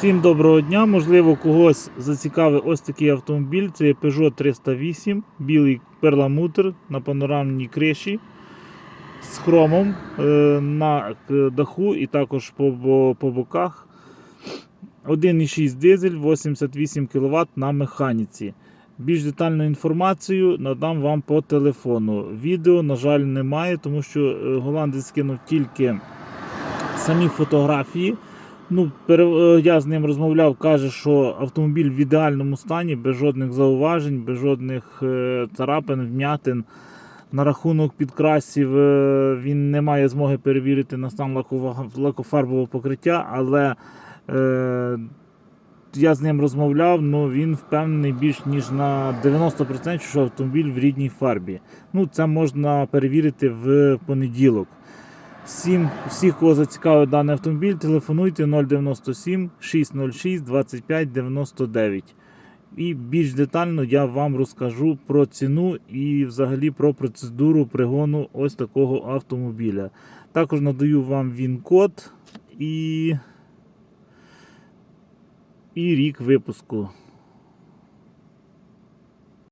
Всім доброго дня. Можливо, когось зацікавив ось такий автомобіль. Це Peugeot 308, білий перламутр на панорамній криші з хромом е, на даху і також по, по боках. 1,6 дизель, 88 кВт на механіці. Більш детальну інформацію надам вам по телефону. Відео, на жаль, немає, тому що е, голландець скинув тільки самі фотографії. Ну, е, я з ним розмовляв, каже, що автомобіль в ідеальному стані, без жодних зауважень, без жодних е, царапин, вмятин. На рахунок підкрасів е, він не має змоги перевірити на стан лакофарбового покриття, але е, я з ним розмовляв, ну він впевнений більш ніж на 90%, що автомобіль в рідній фарбі. Ну, це можна перевірити в понеділок. Всім, всіх, кого зацікавив даний автомобіль, телефонуйте 097 606 25 99. І більш детально я вам розкажу про ціну і взагалі про процедуру пригону ось такого автомобіля. Також надаю вам він-код і, і рік випуску.